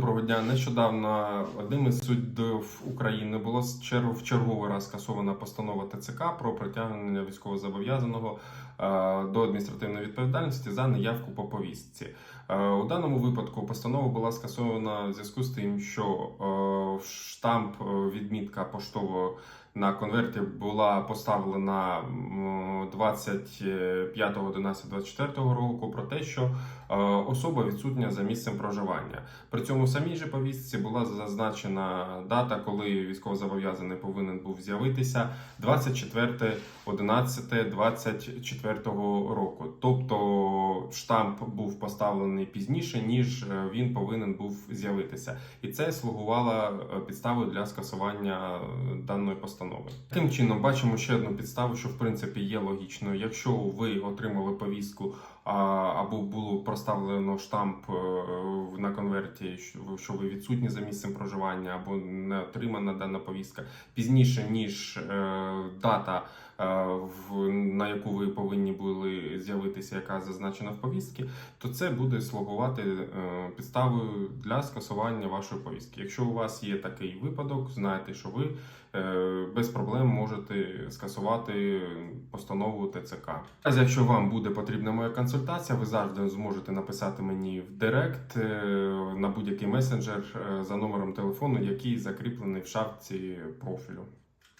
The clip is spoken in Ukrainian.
Доброго дня. Нещодавно одним із суддів України було в черговий раз скасована постанова ТЦК про притягнення військовозобов'язаного е, до адміністративної відповідальності за неявку по повістці. Е, У даному випадку постанова була скасована в зв'язку з тим, що е, штамп відмітка поштового на конверті була поставлена м, 25.11.24 року про те, що е, особа відсутня за місцем проживання. При цьому в самій же повістці була зазначена дата, коли військовозобов'язаний повинен був з'явитися 24.11.24 року. Тобто штамп був поставлений пізніше, ніж е, він повинен був з'явитися. І це слугувало е, підставою для скасування даної постанови. Таким чином, бачимо ще одну підставу, що в принципі є логічною. Якщо ви отримали повістку або було проставлено штамп е, на конверті, що ви- відсутні за місцем проживання, або не отримана дана повістка пізніше, ніж е, дата, на яку ви повинні були з'явитися, яка зазначена в повістці, то це буде слугувати е, підставою для скасування вашої повістки. Якщо у вас є такий випадок, знайте, що ви е, без проблем можете скасувати постанову ТЦК. А якщо вам буде потрібна моя консультація, ви завжди зможете написати мені в Директ е, на будь-який месенджер за номером телефону, який закріплений в шапці профілю.